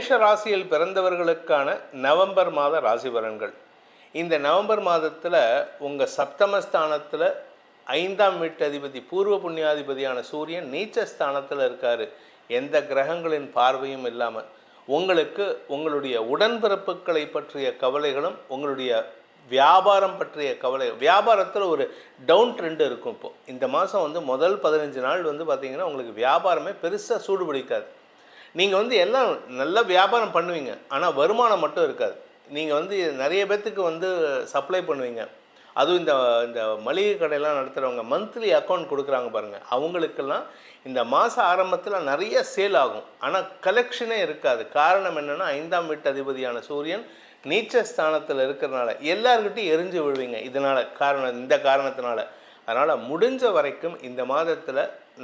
மேஷ ராசியில் பிறந்தவர்களுக்கான நவம்பர் மாத ராசி பலன்கள் இந்த நவம்பர் மாதத்தில் உங்கள் சப்தமஸ்தானத்தில் ஐந்தாம் வீட்டு அதிபதி பூர்வ புண்ணியாதிபதியான சூரியன் நீச்ச ஸ்தானத்தில் இருக்கார். எந்த கிரகங்களின் பார்வையும் இல்லாமல் உங்களுக்கு உங்களுடைய உடன்பிறப்புகளை பற்றிய கவலைகளும் உங்களுடைய வியாபாரம் பற்றிய கவலை வியாபாரத்தில் ஒரு டவுன் ட்ரெண்ட் இருக்கும் இப்போ. இந்த மாதம் வந்து முதல் பதினஞ்சு நாள் வந்து பார்த்தீங்கன்னா உங்களுக்கு வியாபாரமே பெருசாக சூடு பிடிக்காது. நீங்கள் வந்து எல்லாம் நல்ல வியாபாரம் பண்ணுவீங்க. ஆனால் வருமானம் மட்டும் இருக்காது. நீங்கள் வந்து நிறைய பேர்த்துக்கு வந்து சப்ளை பண்ணுவீங்க. அதுவும் இந்த இந்த மளிகை கடையெல்லாம் நடத்துகிறவங்க மந்த்லி அக்கௌண்ட் கொடுக்குறாங்க பாருங்கள் அவங்களுக்கெல்லாம் இந்த மாத ஆரம்பத்தில் நிறைய சேல் ஆகும். ஆனால் கலெக்ஷனே இருக்காது. காரணம் என்னென்னா ஐந்தாம் வீட்டு அதிபதியான சூரியன் நீச்ச ஸ்தானத்தில் இருக்கிறனால எல்லாருக்கிட்டையும் எரிஞ்சு விழுவீங்க. இதனால் காரணம் இந்த காரணத்தினால. அதனால் முடிஞ்ச வரைக்கும் இந்த மாதத்தில்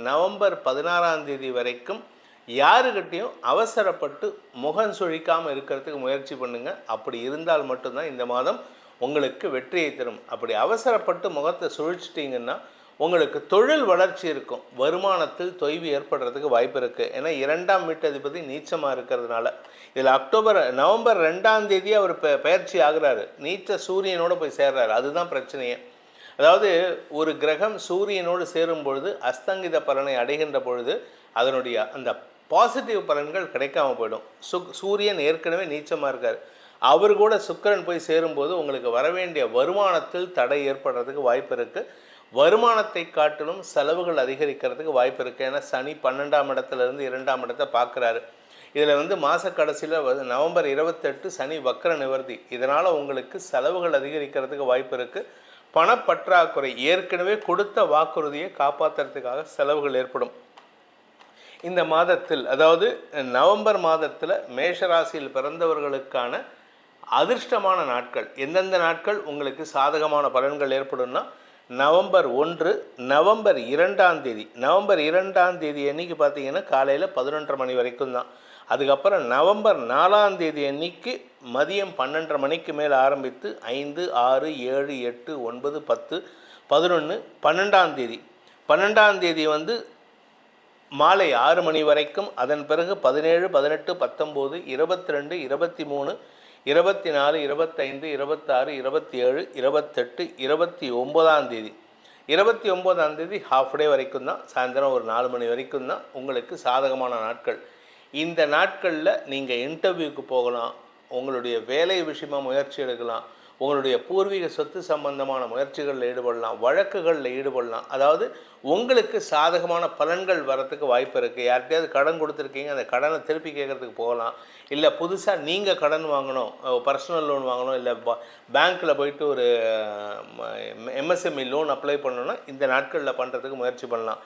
நவம்பர் பதினாறாம் தேதி வரைக்கும் யாருக்கிட்டையும் அவசரப்பட்டு முகம் சுழிக்காமல் இருக்கிறதுக்கு முயற்சி பண்ணுங்கள் அப்படி இருந்தால் மட்டும்தான் இந்த மாதம் உங்களுக்கு வெற்றியை தரும். அப்படி அவசரப்பட்டு முகத்தை சுழிச்சிட்டிங்கன்னா உங்களுக்கு தொழில் வளர்ச்சி இருக்கும். வருமானத்தில் தொய்வு ஏற்படுறதுக்கு வாய்ப்பு இருக்குது ஏன்னா இரண்டாம் வீட்டதிபதி நீச்சமாக இருக்கிறதுனால. இதில் அக்டோபர் நவம்பர் ரெண்டாம் தேதி அவர் ப பயிற்சி ஆகிறாரு. நீச்ச சூரியனோடு போய் சேர்றாரு. அதுதான் பிரச்சனையே. அதாவது ஒரு கிரகம் சூரியனோடு சேரும் பொழுது அஸ்தங்கித பலனை அடைகின்ற பொழுது அதனுடைய அந்த பாசிட்டிவ் பலன்கள் கிடைக்காம போயிடும். சு சூரியன் ஏற்கனவே நீச்சமாக இருக்கார். அவர் கூட சுக்கிரன் போய் சேரும்போது உங்களுக்கு வரவேண்டிய வருமானத்தில் தடை ஏற்படுறதுக்கு வாய்ப்பு இருக்குது வருமானத்தை காட்டிலும் செலவுகள் அதிகரிக்கிறதுக்கு வாய்ப்பு இருக்குது ஏன்னா சனி பன்னெண்டாம் இடத்துலேருந்து இரண்டாம் இடத்தை பார்க்குறாரு. இதில் வந்து மாத கடைசியில் நவம்பர் இருபத்தெட்டு சனி வக்கர நிவர்த்தி. இதனால் உங்களுக்கு செலவுகள் அதிகரிக்கிறதுக்கு வாய்ப்பு இருக்குது பணப்பற்றாக்குறை. ஏற்கனவே கொடுத்த வாக்குறுதியை காப்பாற்றுறதுக்காக செலவுகள் ஏற்படும். இந்த மாதத்தில் அதாவது நவம்பர் மாதத்தில் மேஷராசியில் பிறந்தவர்களுக்கான அதிர்ஷ்டமான நாட்கள். எந்தெந்த நாட்கள் உங்களுக்கு சாதகமான பலன்கள் ஏற்படும்னா நவம்பர் ஒன்று நவம்பர் இரண்டாம் தேதி. நவம்பர் இரண்டாம் தேதி அன்னைக்கு பார்த்தீங்கன்னா காலையில் பதினொன்றரை மணி வரைக்கும் தான். அதுக்கப்புறம் நவம்பர் நாலாம் தேதி அன்னைக்கு மதியம் பன்னெண்டரை மணிக்கு மேலே ஆரம்பித்து ஐந்து ஆறு ஏழு எட்டு ஒன்பது பத்து பதினொன்று பன்னெண்டாம் தேதி. பன்னெண்டாம் தேதி வந்து மாலை ஆறு மணி வரைக்கும் அதன் பிறகு பதினேழு பதினெட்டு பத்தொம்போது இருபத்தி ரெண்டு இருபத்தி மூணு இருபத்தி நாலு இருபத்தைந்து இருபத்தாறு இருபத்தி ஏழு இருபத்தெட்டு இருபத்தி ஒம்போதாம் தேதி. இருபத்தி ஒம்போதாம் தேதி ஹாஃப் டே வரைக்கும் தான் சாயந்தரம் ஒரு நாலு மணி வரைக்கும் தான் உங்களுக்கு சாதகமான நாட்கள். இந்த நாட்களில் நீங்கள் இன்டர்வியூக்கு போகலாம் உங்களுடைய வேலை விஷயமாக முயற்சி எடுக்கலாம் உங்களுடைய பூர்வீக சொத்து சம்பந்தமான முயற்சிகளில் ஈடுபடலாம் வழக்குகளில் ஈடுபடலாம். அதாவது உங்களுக்கு சாதகமான பலன்கள் வரத்துக்கு வாய்ப்பு இருக்குது யார்கிட்டயாவது கடன் கொடுத்துருக்கீங்க அந்த கடனை திருப்பி கேட்குறதுக்கு போகலாம். இல்லை புதுசாக நீங்கள் கடன் வாங்கணும் பர்சனல் லோன் வாங்கணும் இல்லை பேங்க்கில் போயிட்டு ஒரு எம்எஸ்எம்இ லோன் அப்ளை பண்ணணும்னா இந்த நாட்களில் பண்ணுறதுக்கு முயற்சி பண்ணலாம்.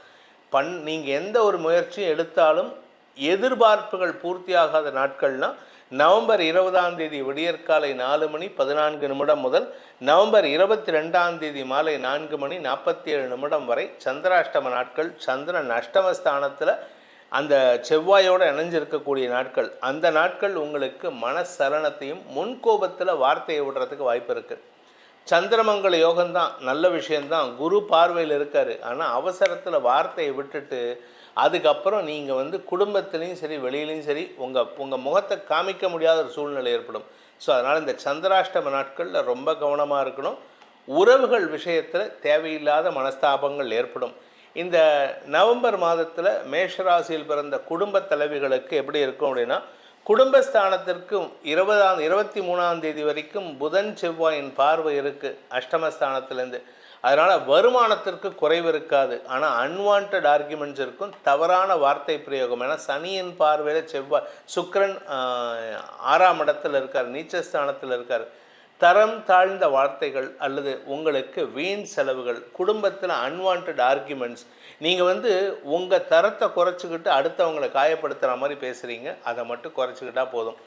பண் நீங்கள் எந்த ஒரு முயற்சியும் எடுத்தாலும் எதிர்பார்ப்புகள் பூர்த்தியாகாத நாட்கள்னால் நவம்பர் இருபதாம் தேதி விடியற்காலை நாலு மணி பதினான்கு நிமிடம் முதல் நவம்பர் இருபத்தி ரெண்டாம் தேதி மாலை நான்கு மணி நாற்பத்தி ஏழு நிமிடம் வரை சந்திராஷ்டம நாட்கள் சந்திரன் அஷ்டமஸ்தானத்தில் அந்த செவ்வாயோடு இணைஞ்சிருக்கக்கூடிய நாட்கள். அந்த நாட்கள் உங்களுக்கு மனசலனத்தையும் முன்கோபத்தில் வார்த்தையை விடுறதுக்கு வாய்ப்பு இருக்குது சந்திரமங்கல யோகம்தான் நல்ல விஷயம்தான். குரு பார்வையில் இருக்கார். ஆனால் அவசரத்தில் வார்த்தையை விட்டுட்டு அதுக்கப்புறம் நீங்கள் வந்து குடும்பத்துலேயும் சரி வெளியிலையும் சரி உங்கள் உங்கள் முகத்தை காமிக்க முடியாத ஒரு சூழ்நிலை ஏற்படும். ஸோ அதனால் இந்த சந்திராஷ்டம நாட்களில் ரொம்ப கவனமாக இருக்கணும். உறவுகள் விஷயத்தில் தேவையில்லாத மனஸ்தாபங்கள் ஏற்படும். இந்த நவம்பர் மாதத்தில் மேஷராசியில் பிறந்த குடும்ப தலைவிகளுக்கு எப்படி இருக்கும் அப்படின்னா குடும்பஸ்தானத்திற்கும் இருபதாம் இருபத்தி மூணாம் தேதி வரைக்கும் புதன் செவ்வாயின் பார்வை இருக்குது அஷ்டமஸ்தானத்துலேருந்து. அதனால் வருமானத்திற்கு குறைவு இருக்காது. ஆனால் அன்வான்ட் ஆர்குமெண்ட்ஸ் இருக்கும். தவறான வார்த்தை பிரயோகம். ஏன்னா சனியின் பார்வையில் செவ்வாய் சுக்கரன் ஆறாம் இடத்துல இருக்கார் நீச்சஸ்தானத்தில் இருக்கார். தரம் தாழ்ந்த வார்த்தைகள் அல்லது உங்களுக்கு வீண் செலவுகள் குடும்பத்தில் அன்வான்ட் ஆர்குமெண்ட்ஸ் நீங்கள் வந்து உங்கள் தரத்தை குறைச்சிக்கிட்டு அடுத்தவங்களை காயப்படுத்துகிற மாதிரி பேசுகிறீங்க அதை மட்டும் குறைச்சிக்கிட்டால் போதும்.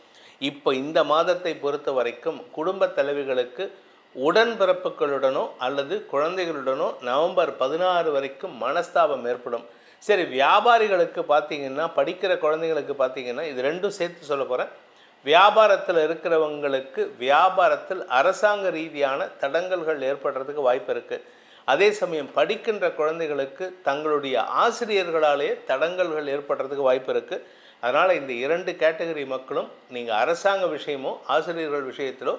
இப்போ இந்த மாதத்தை பொறுத்த வரைக்கும் குடும்ப தலைவிகளுக்கு உடன்பிறப்புகளுடனோ அல்லது குழந்தைகளுடனோ நவம்பர் பதினாறு வரைக்கும் மனஸ்தாபம் ஏற்படும். சரி வியாபாரிகளுக்கு பார்த்தீங்கன்னா படிக்கிற குழந்தைங்களுக்கு பார்த்தீங்கன்னா இது ரெண்டும் சேர்த்து சொல்ல போகிறேன் வியாபாரத்தில் இருக்கிறவங்களுக்கு வியாபாரத்தில் அரசாங்க ரீதியான தடங்கல்கள் ஏற்படுறதுக்கு வாய்ப்பு இருக்குது அதே சமயம் படிக்கின்ற குழந்தைகளுக்கு தங்களுடைய ஆசிரியர்களாலேயே தடங்கல்கள் ஏற்படுறதுக்கு வாய்ப்பு இருக்குது அதனால் இந்த இரண்டு கேட்டகரி மக்களும் நீங்கள் அரசாங்க விஷயமோ ஆசிரியர்கள் விஷயத்திலோ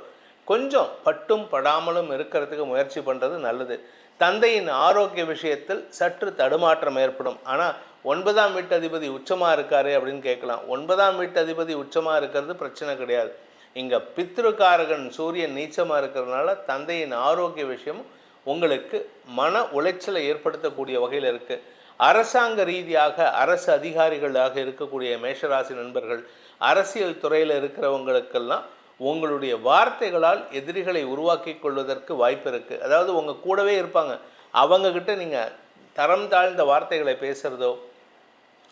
கொஞ்சம் பட்டும் படாமலும் இருக்கிறதுக்கு முயற்சி பண்ணுறது நல்லது. தந்தையின் ஆரோக்கிய விஷயத்தில் சற்று தடுமாற்றம் ஏற்படும். ஆனால் ஒன்பதாம் வீட்டு அதிபதி உச்சமாக இருக்காரு அப்படின்னு கேட்கலாம். ஒன்பதாம் வீட்டு அதிபதி உச்சமாக இருக்கிறது பிரச்சனை கிடையாது. இங்கே பித்ருக்காரகன் சூரியன் நீச்சமாக இருக்கிறதுனால தந்தையின் ஆரோக்கிய விஷயம் உங்களுக்கு மன உளைச்சலை ஏற்படுத்தக்கூடிய வகையில் இருக்குது அரசாங்க ரீதியாக அரசு அதிகாரிகளாக இருக்கக்கூடிய மேஷராசி நண்பர்கள் அரசியல் துறையில் இருக்கிறவங்களுக்கெல்லாம் உங்களுடைய வார்த்தைகளால் எதிரிகளை உருவாக்கி கொள்வதற்கு வாய்ப்பு இருக்குது அதாவது உங்கள் கூடவே இருப்பாங்க. அவங்கக்கிட்ட நீங்கள் தரம் தாழ்ந்த வார்த்தைகளை பேசுகிறதோ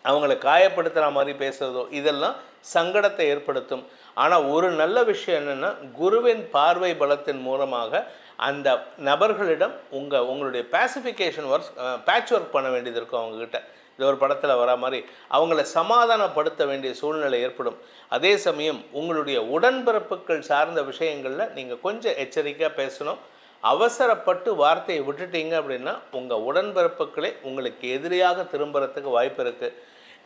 அவங்கள காயப்படுத்துகிற மாதிரி பேசுகிறதோ இதெல்லாம் சங்கடத்தை ஏற்படுத்தும். ஆனால் ஒரு நல்ல விஷயம் என்னென்னா குருவின் பார்வை பலத்தின் மூலமாக அந்த நபர்களிடம் உங்கள் உங்களுடைய பேசிஃபிகேஷன் ஒர்க் பேட்ச் ஒர்க் பண்ண வேண்டியது இருக்கும் அவங்கக்கிட்ட இது ஒரு படத்தில் வரா மாதிரி அவங்கள சமாதானப்படுத்த வேண்டிய சூழ்நிலை ஏற்படும். அதே சமயம் உங்களுடைய உடன்பிறப்புகள் சார்ந்த விஷயங்களில் நீங்கள் கொஞ்சம் எச்சரிக்கையாக பேசணும். அவசரப்பட்டு வார்த்தையை விட்டுட்டீங்க அப்படின்னா உங்கள் உடன்பிறப்புகளே உங்களுக்கு எதிரியாக திரும்புறதுக்கு வாய்ப்பு இருக்குது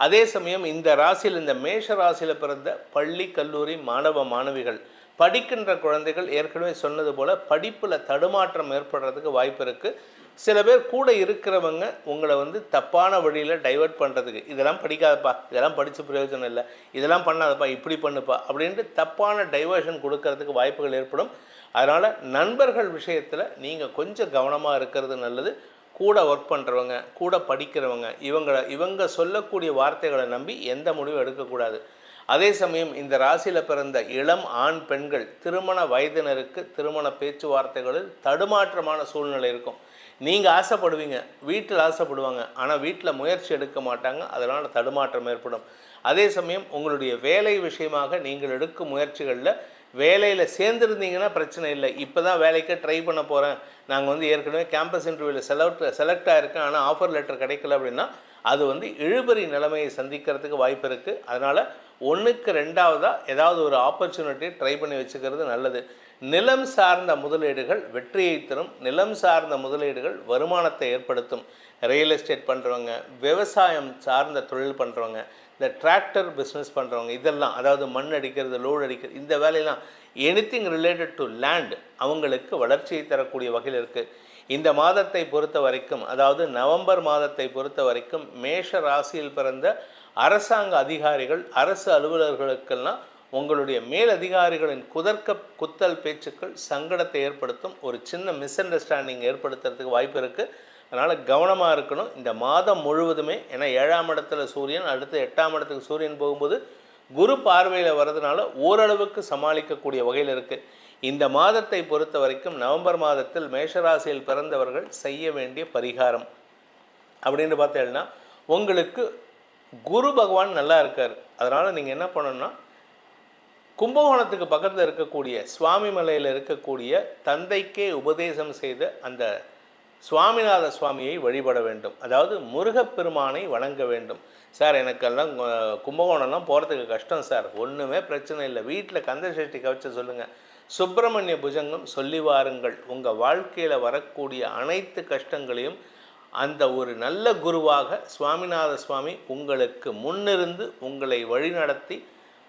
அதே சமயம் இந்த ராசியில் இந்த மேஷ ராசியில் பிறந்த பள்ளி கல்லூரி மாணவ மாணவிகள் படிக்கின்ற குழந்தைகள் ஏற்கனவே சொன்னது போல் படிப்பில் தடுமாற்றம் ஏற்படுறதுக்கு வாய்ப்பு இருக்குது சில பேர் கூட இருக்கிறவங்க உங்களை வந்து தப்பான வழியில் டைவர்ட் பண்ணுறதுக்கு இதெல்லாம் படிக்காதப்பா இதெல்லாம் படித்து பிரயோஜனம் இல்லை இதெல்லாம் பண்ணாதப்பா இப்படி பண்ணுப்பா அப்படின்ட்டு தப்பான டைவர்ஷன் கொடுக்கறதுக்கு வாய்ப்புகள் ஏற்படும். அதனால் நண்பர்கள் விஷயத்தில் நீங்கள் கொஞ்சம் கவனமாக இருக்கிறது நல்லது. கூட ஒர்க் பண்ணுறவங்க கூட படிக்கிறவங்க இவங்களை இவங்க சொல்லக்கூடிய வார்த்தைகளை நம்பி எந்த முடிவும் எடுக்கக்கூடாது. அதே சமயம் இந்த ராசியில் பிறந்த இளம் ஆண் பெண்கள் திருமண வயதினருக்கு திருமண பேச்சுவார்த்தைகளில் தடுமாற்றமான சூழ்நிலை இருக்கும். நீங்கள் ஆசைப்படுவீங்க வீட்டில் ஆசைப்படுவாங்க. ஆனால் வீட்டில் முயற்சி எடுக்க மாட்டாங்க அதனால் தடுமாற்றம் ஏற்படும். அதே சமயம் உங்களுடைய வேலை விஷயமாக நீங்கள் எடுக்கும் முயற்சிகளில் வேலையில் சேர்ந்துருந்தீங்கன்னா பிரச்சனை இல்லை. இப்போ தான் வேலைக்கு ட்ரை பண்ண போகிறேன் நாங்கள் வந்து ஏற்கனவே கேம்பஸ் இன்டர்வியூவில் செலக்ட் செலக்ட் ஆகிருக்கேன் ஆனால் ஆஃபர் லெட்டர் கிடைக்கல அப்படின்னா அது வந்து இழுபறி நிலைமையை சந்திக்கிறதுக்கு வாய்ப்பு இருக்குது அதனால் ஒன்றுக்கு ரெண்டாவதாக ஏதாவது ஒரு ஆப்பர்ச்சுனிட்டி ட்ரை பண்ணி வச்சுக்கிறது நல்லது. நிலம் சார்ந்த முதலீடுகள் வெற்றியை தரும். நிலம் சார்ந்த முதலீடுகள் வருமானத்தை ஏற்படுத்தும். ரியல் எஸ்டேட் பண்ணுறவங்க விவசாயம் சார்ந்த தொழில் பண்ணுறவங்க இந்த டிராக்டர் பிஸ்னஸ் பண்ணுறவங்க இதெல்லாம் அதாவது மண் அடிக்கிறது லோடு அடிக்கிறது இந்த வேலையெல்லாம் எனித்திங் ரிலேட்டட் டு லேண்ட் அவங்களுக்கு வளர்ச்சியை தரக்கூடிய வகையில் இருக்குது இந்த மாதத்தை பொறுத்த வரைக்கும் அதாவது நவம்பர் மாதத்தை பொறுத்த வரைக்கும் மேஷ ராசியில் பிறந்த அரசாங்க அதிகாரிகள் அரசு அலுவலர்களுக்கெல்லாம் உங்களுடைய மேலதிகாரிகளின் குதர்க்க குத்தல் பேச்சுக்கள் சங்கடத்தை ஏற்படுத்தும் ஒரு சின்ன மிஸ் அண்டர்ஸ்டாண்டிங் ஏற்படுத்துறதுக்கு வாய்ப்பு இருக்குது அதனால் கவனமாக இருக்கணும். இந்த மாதம் முழுவதுமே ஏன்னா ஏழாம் இடத்துல சூரியன் அடுத்து எட்டாம் இடத்துக்கு சூரியன் போகும்போது குரு பார்வையில் வர்றதுனால ஓரளவுக்கு சமாளிக்கக்கூடிய வகையில் இருக்குது இந்த மாதத்தை பொறுத்த வரைக்கும் நவம்பர் மாதத்தில் மேஷராசியில் பிறந்தவர்கள் செய்ய வேண்டிய பரிகாரம். அப்படின்னு பார்த்தேன்னா உங்களுக்கு குரு பகவான் நல்லா இருக்கார். அதனால் நீங்கள் என்ன பண்ணணும்னா கும்பகோணத்துக்கு பக்கத்தில் இருக்கக்கூடிய சுவாமி மலையில் இருக்கக்கூடிய தந்தைக்கே உபதேசம் செய்த அந்த சுவாமிநாத சுவாமியை வழிபட வேண்டும். அதாவது முருகப்பெருமானை வணங்க வேண்டும். சார் எனக்கெல்லாம் கும்பகோணம்லாம் போகிறதுக்கு கஷ்டம் சார். ஒன்றுமே பிரச்சனை இல்லை. வீட்டில் கந்த சஷ்டி கவச்ச சொல்லுங்கள் சுப்பிரமணிய புஜங்கம் சொல்லி வாருங்கள். உங்கள் வாழ்க்கையில் வரக்கூடிய அனைத்து கஷ்டங்களையும் அந்த ஒரு நல்ல குருவாக சுவாமிநாத சுவாமி உங்களுக்கு முன்னிருந்து உங்களை வழிநடத்தி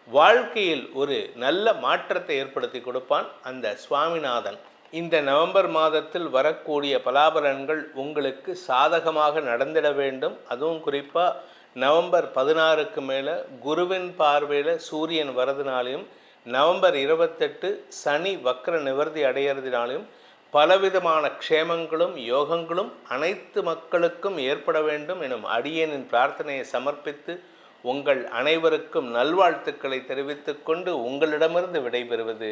வாழ்க்கையில் ஒரு நல்ல மாற்றத்தை ஏற்படுத்தி கொடுப்பான் அந்த சுவாமிநாதன். இந்த நவம்பர் மாதத்தில் வரக்கூடிய பலாபலன்கள் உங்களுக்கு சாதகமாக நடந்திட வேண்டும். அதுவும் குறிப்பாக நவம்பர் பதினாறுக்கு மேலே குருவின் பார்வையில் சூரியன் வரதுனாலையும் நவம்பர் இருபத்தெட்டு சனி வக்ர நிவர்த்தி அடையிறதுனாலையும் பலவிதமான க்ஷேமங்களும் யோகங்களும் அனைத்து மக்களுக்கும் ஏற்பட வேண்டும் எனும் அடியனின் பிரார்த்தனையை சமர்ப்பித்து உங்கள் அனைவருக்கும் நல்வாழ்த்துக்களை தெரிவித்துக்கொண்டு உங்களிடமிருந்து விடைபெறுவது